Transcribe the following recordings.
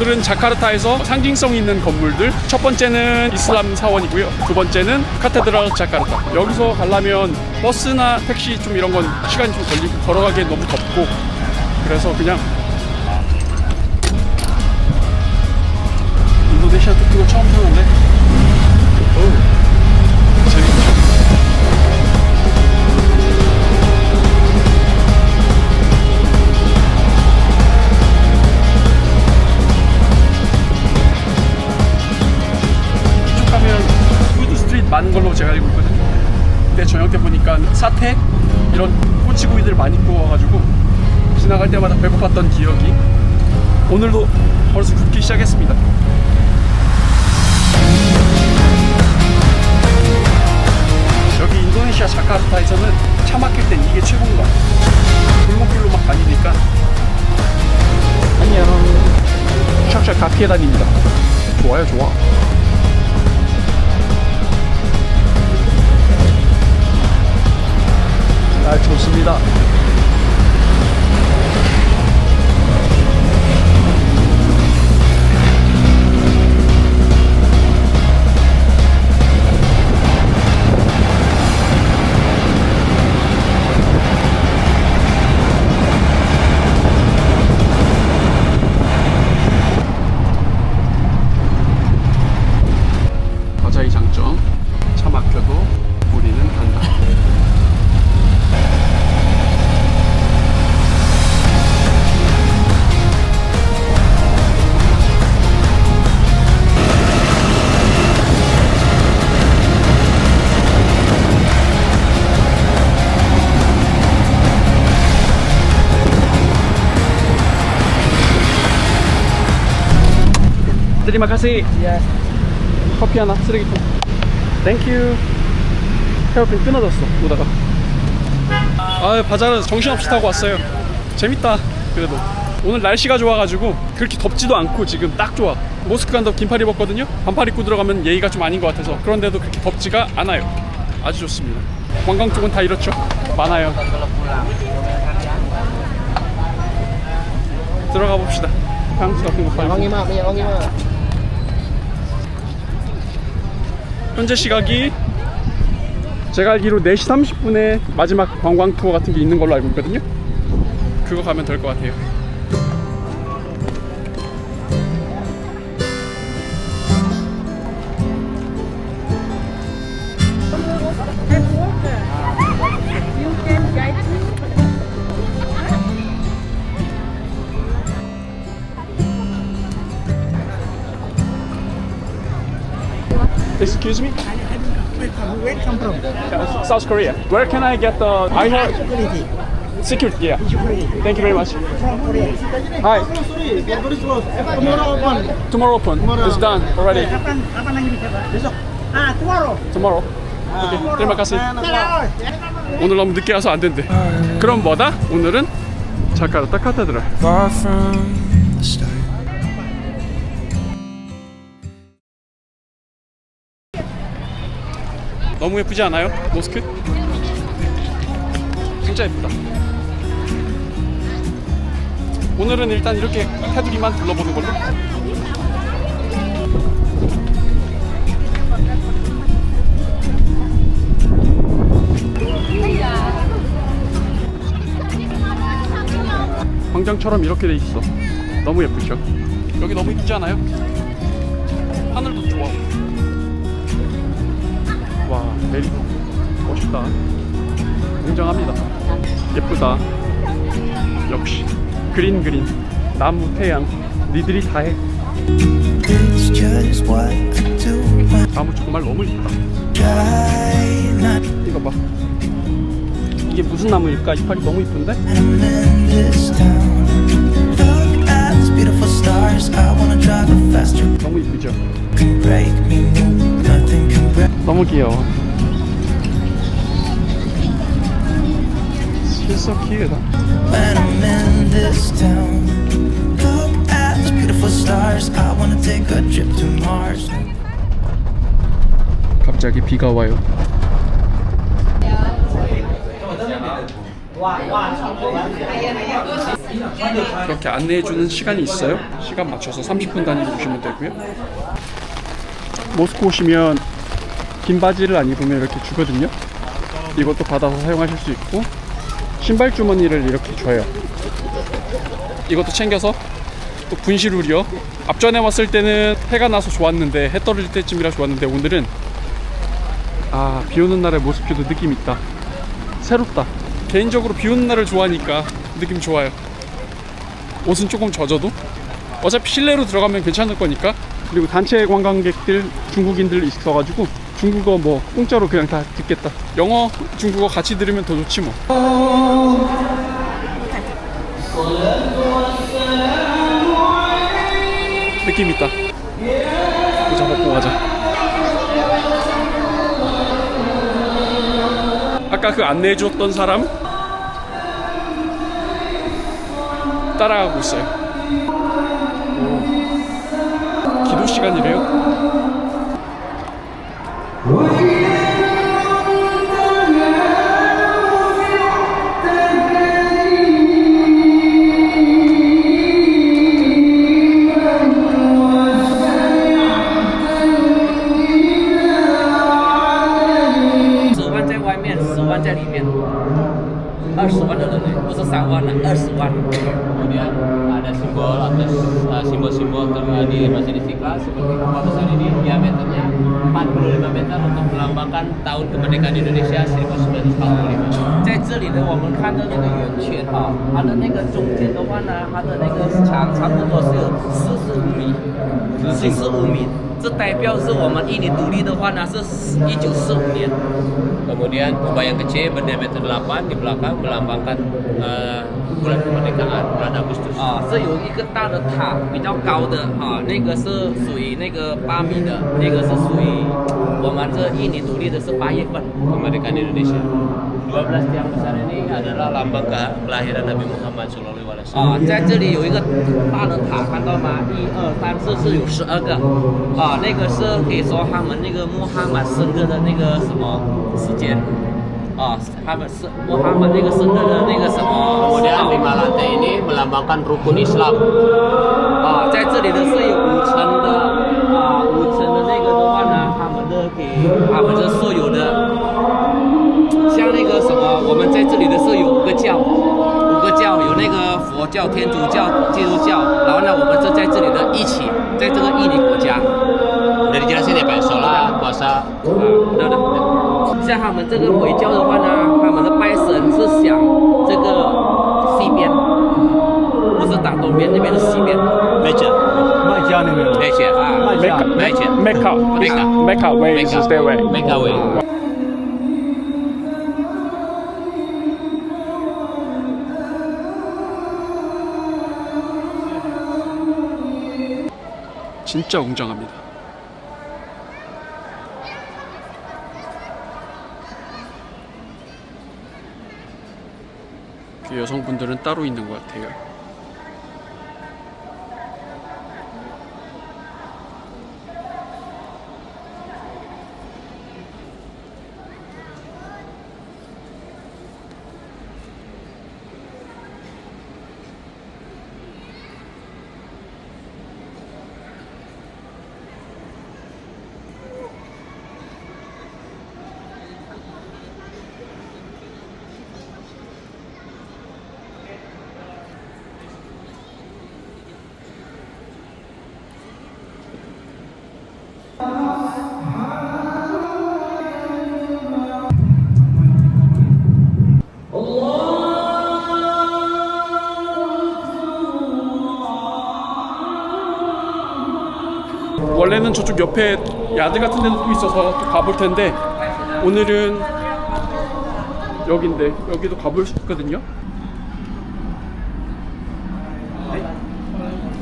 오늘은 자카르타에서 상징성 있는 건물들. 첫 번째는 이슬람 사원이고요. 두 번째는 카테드랄 자카르타. 여기서 가려면 버스나 택시 좀 이런 건 시간이 좀 걸리고 걸어가기엔 너무 덥고 그래서 그냥 인도네시아 토끼가 처음 타는데 제가 알고 있거든요. 근데 저녁 때 보니까 사태 이런 꼬치구이들 많이 구워가지고 지나갈 때마다 배고팠던 기억이 오늘도 벌써 굽기 시작했습니다. 여기 인도네시아 자카르타에서는 차 막힐 땐 이게 최고인 것 같아요. 골목길로 막 다니니까 안녕 샥샥 다 피해 다닙니다. 좋아요 좋아. 날 좋습니다. 과자의 장점 Terima kasih. 커피 하나 쓰레기통. 땡큐. 헤어핀 끊어졌어. 오다가. 아 바자르 정신없이 타고 왔어요. 재밌다. 그래도 오늘 날씨가 좋아가지고 그렇게 덥지도 않고 지금 딱 좋아. 모스크 간다고 긴팔 입었거든요. 반팔 입고 들어가면 예의가 좀 아닌 것 같아서 그런데도 그렇게 덥지가 않아요. 아주 좋습니다. 관광 쪽은 다 이렇죠. 많아요. 들어가 봅시다. 향수 같은 거 팔고. 현재 시각이 제가 알기로 4시 30분에 마지막 관광 투어 같은 게 있는 걸로 알고 있거든요. 그거 가면 될 것 같아요. Excuse me? Where come from? Uh, South Korea. Where can I get the I heard Security. security? Yeah. Security. Thank you very much. From Korea. Hi. Sorry, Barbary close. Tomorrow open. Tomorrow open. It's done already. Kapan kapan lagi bisa Pak? Besok. Ah, tomorrow. Tomorrow. Okay. Terima kasih. Tomorrow. 오늘 너무 늦게 와서 안 된대. 그럼 뭐다? 오늘은 자카르타 카테드랄. far from 너무 예쁘지 않아요? 모스크? 진짜 예쁘다. 오늘은 일단 이렇게 테두리만 둘러보는 걸로. 광장처럼 이렇게 돼 있어. 너무 예쁘죠? 여기 너무 이쁘지 않아요? 하늘도 좋아. 와 내리고 멋있다 굉장합니다 예쁘다 역시 그린 그린 나무 태양 니들이 다해 나무 정말 너무 이쁘다 이거 봐 이게 무슨 나무일까 이파리 너무 이쁜데. 너무 이쁘죠 너무 귀여워 She's so cute When I'm in this town. Look at these beautiful stars. I wanna take a trip to Mars. 갑자기 비가 와요 그렇게 안내해주는 시간이 있어요. 시간 맞춰서 30분 단위로 오시면 되고요. 모스크 오시면 긴 바지를 안 입으면 이렇게 주거든요. 이것도 받아서 사용하실 수 있고 신발 주머니를 이렇게 줘요. 이것도 챙겨서 또 분실우려 앞전에 왔을 때는 해가 나서 좋았는데 해 떨어질 때쯤이라 좋았는데 오늘은 아 비오는 날의 모스크도 느낌 있다 새롭다 개인적으로 비오는 날을 좋아하니까 느낌 좋아요 옷은 조금 젖어도 어차피 실내로 들어가면 괜찮을 거니까 그리고 단체 관광객들 중국인들 있어가지고 중국어 뭐 공짜로 그냥 다 듣겠다. 영어 중국어 같이 들으면 더 좋지 뭐. 느낌 있다. 모자 벗고 가자. 아까 그 안내해 줬던 사람? 따라가고 있어요 8시간이래요. simbol atas simbol-simbol uh, terjadi masih di 在这里呢我们看到那个圆圈啊它的那个中间的话呢它的那个长差不多是四十五米直径五米。这代表是我们印尼独立的话呢，是一九四五年。Kemudian kubah yang kecil berdiameter 8 di belakang melambangkan uh, bulan kemerdekaan bulan Agustus. 啊，是有一个大的塔，比较高的啊，那个是属于那个八米的，那个是属于我们这印尼独立的是八月份。kemerdekaan Indonesia. 12 tiang besar ini adalah lambang ke- kelahiran Nabi Muhammad SAW. 啊，在这里有一个大的塔，看到吗？一二三四是有十二个，啊，那个是可以说他们那个穆罕默生日的那个什么时间，啊，他们是穆罕默那个生日的那个什么 Kemudian lima lantai ini melambangkan rukun Islam. 啊，在这里呢是有五层的，啊，五层的那个的话呢，他们的给他们的所有的，像那 个什么，我们在这里的是有五个教，五个教有那个佛教、天主教、基督教，然后呢，我们是在这里的一起，在这个印尼国家对的。像他们这个回教的话呢，他们的拜神是想这个西边，不是打东边，那边是西边。baca, 卖家那边。baca, ah, Mecca baca, Mecca Mecca. Mecca way is their way Mecca way. 진짜 웅장합니다. 그 여성분들은 따로 있는 것 같아요. 원래는 저쪽 옆에 야드 같은 데도 또 있어서 또 가볼 텐데 오늘은 여긴데 여기도 가볼 수 있거든요.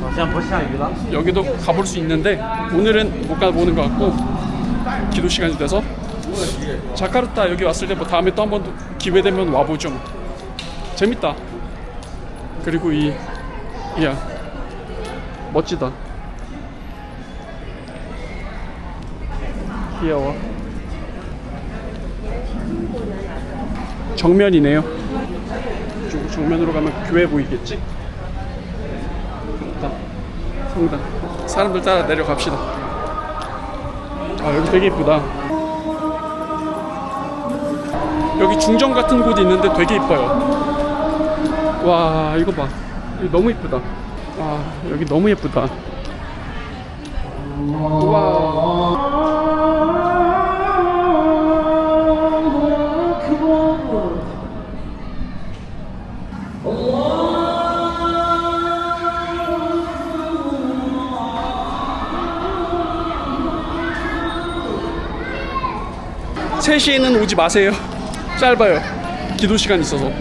好像不下雨了。 여기도 가볼 수 있는데 오늘은 못 가보는 것 같고 기도 시간이 돼서 자카르타 여기 왔을 때 뭐 다음에 또 한 번 기회 되면 와보죠. 뭐. 재밌다. 그리고 이 야 멋지다. 귀여워. 정면이네요. 이쪽 정면으로 가면 교회 보이겠지? 성당. 사람들 따라 내려갑시다. 아 여기 되게 이쁘다. 여기 중정 같은 곳이 있는데 되게 이뻐요. 와 이거 봐. 여기 너무 이쁘다. 아 여기 너무 예쁘다. 와. 세시에는 오지 마세요. 짧아요. 기도 시간 있어서.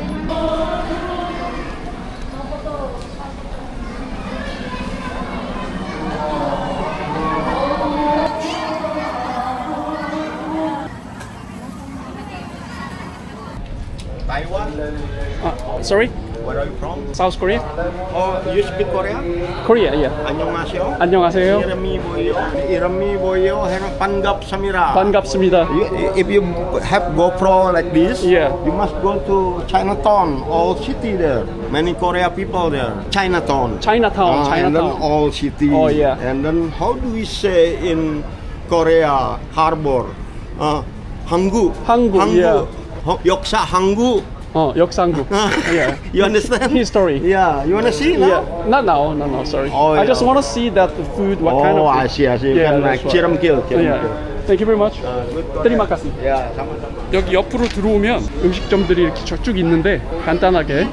아, sorry? Where are you from? South Korea? Oh, you speak Korean? Korea, yeah. 안녕하세요. 안녕하세요. 이름이 뭐예요? 이름이 뭐예요? 해는 반갑습니다. 반갑습니다. You- If you have GoPro like this, Yeah. you must go to Chinatown, all city there. Many Korea people there. Chinatown. Chinatown, Ah, And then Chinatown. all city. Oh, yeah. And then how do we say in Korea harbor? Uh, 한국. 한국, yeah. 어, 역사 한국. 어, 역상국. yeah. You understand? History. Yeah. You wanna see now? Yeah. Not now, no, no, sorry. Oh, I yeah. just want to see that the food, what oh, kind of food. I see, I see. You Yeah, can that's like right. kill, Yeah. Thank you very much. Kasih. Yeah. 여기 옆으로 들어오면 음식점들이 이렇게 쭉 있는데 간단하게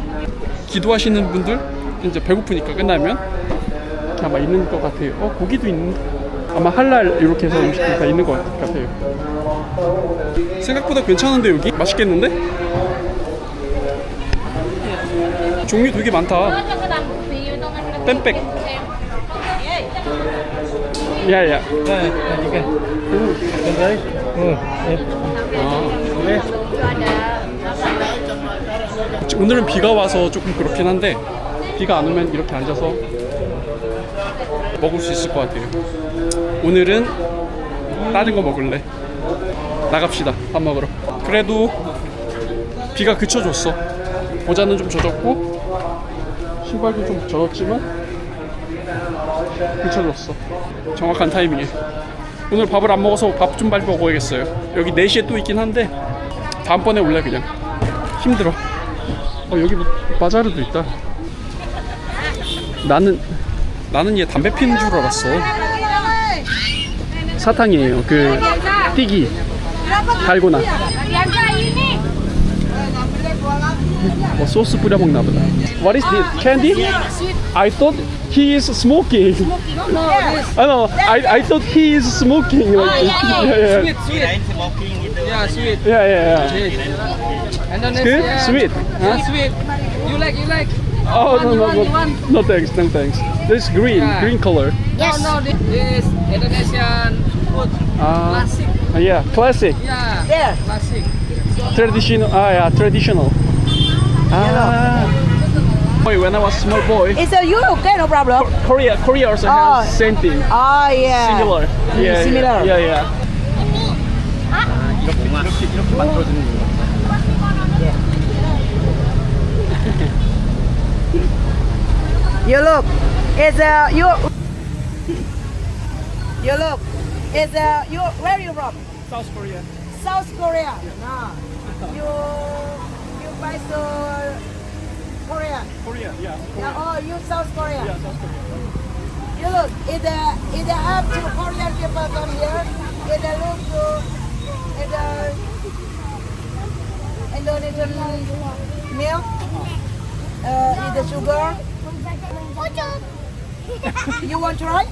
기도하시는 분들 이제 배고프니까 끝나면 아마 있는 것 같아요. 어 고기도 있는 아마 할랄 이렇게 해서 음식들 다 있는 것 같아요. 생각보다 괜찮은데 여기 맛있겠는데? 종류 되게 많다. 뱀백. 야야. 오늘은 비가 와서 조금 그렇긴 한데 비가 안 오면 이렇게 앉아서 먹을 수 있을 것 같아요. 오늘은 다른 거 먹을래. 나갑시다. 밥 먹으러. 그래도 비가 그쳐줬어. 모자는 좀 젖었고 신발도 좀 젖었지만 그쳐줬어. 정확한 타이밍에. 오늘 밥을 안 먹어서 밥 좀 빨리 먹어야겠어요. 여기 4시에 또 있긴 한데 다음번에 올래 그냥. 힘들어. 어 여기 뭐 바자르도 있다. 나는 나는 얘 담배 피는 줄 알았어. 사탕이에요. 그 띠기 달고나. so What is this? Candy? I thought he is smoking. Smoking? No. I know. I, I thought he is smoking. Ah, like, yeah, yeah, yeah. Sweet, sweet. Yeah, sweet. Yeah, yeah, yeah. And then it's good. Sweet. Huh? Sweet. You like? You like? Oh no, no, no, no. Thanks, no thanks. This green, green color. Yes. No, no. This Indonesian food. Ah. classic. Ah, yeah, classic. Yeah. Yeah. Classic. Traditional. Ah, yeah, traditional. Ah. Boy, when I was small boy, It's a you okay, no problem. Korea Korea also Oh. has same thing. Oh yeah. Similar. Yeah, similar. Yeah yeah. You look. It's a you. You look. It's a you. Where are you from? South Korea. South Korea. Nah. You you buy so Korean. Korea yeah. Yeah, oh, you South Korea. Yeah South Korea. You look. It's a it's a have to Korean people come here. A look to a Indonesian milk. Uh, a sugar. You want to try?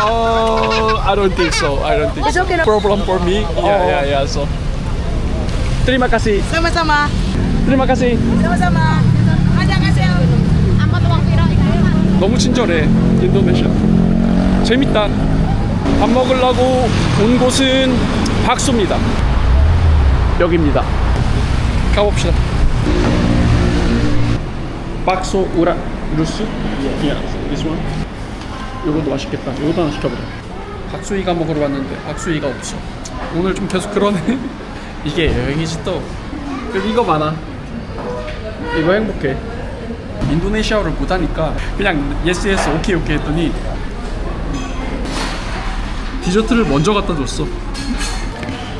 Oh, I don't think so. I don't think It's so. okay, no- Problem for me. Yeah, yeah, yeah. So, terima kasih. Sama-sama. Terima kasih. Sama-sama. Annyeonghaseyo. 너무 친절해. 인도네시아. 재밌다. 밥 먹으려고 온 곳은 박수입니다. 여기입니다. 가봅시다. 박소 우라 루스? Yeah, this one. 이것도 맛있겠다. 이것도 하나 시켜보자. 박수이가 먹으러 왔는데 박수이가 없어. 오늘 좀 계속 그러네. 이게 여행이지 또. 그래도 이거 많아. 이거 행복해. 인도네시아어를 못하니까 그냥 예스 예스 오케이 오케이 했더니 디저트를 먼저 갖다 줬어.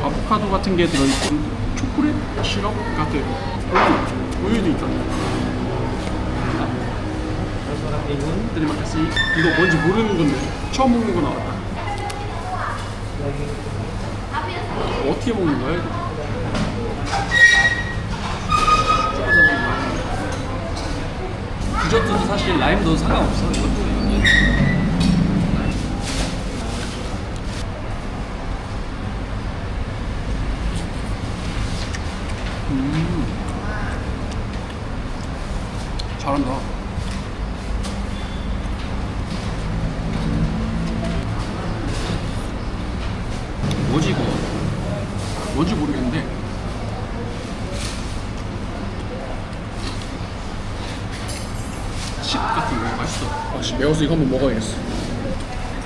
아보카도 같은 게 들어있고 초콜릿 시럽 같아요. 우유, 우유도 있다. 드리마카시. 이거 뭔지 모르는 건데 처음 먹는 거 나왔다. 어떻게 먹는 거야 이거? 디저트도 사실 라임 넣어도 상관없어 이것도 음. 잘한다 뭐지 이거 뭔지 모르겠는데 칩 같은 거 맛있어. 역시 매워서 이거 한번 먹어야겠어.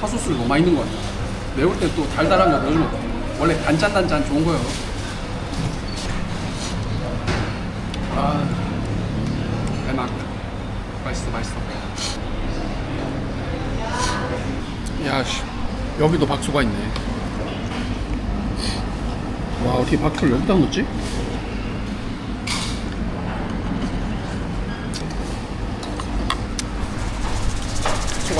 핫소스를 너무 많이 넣은 것 같아. 매울 때 또 달달한 거 넣어주면 돼. 원래 단짠단짠 좋은 거예요. 아, 대박. 맛있어, 맛있어. 야, 씨. 여기도 박수가 있네. 와, 어떻게 박수를 여기다 넣지?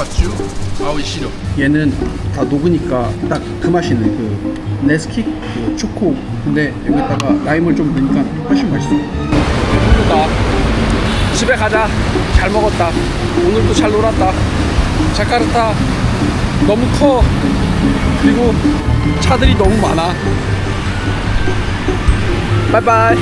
소가쭈 아우 싫어 얘는 다 녹으니까 딱 그 맛이 있네. 그 네스킥 그 초코. 근데 여기다가 라임을 좀 넣으니까 훨씬 맛있어. 배부르다. 집에 가자. 잘 먹었다. 오늘도 잘 놀았다. 자카르타 너무 커. 그리고 차들이 너무 많아. 바이바이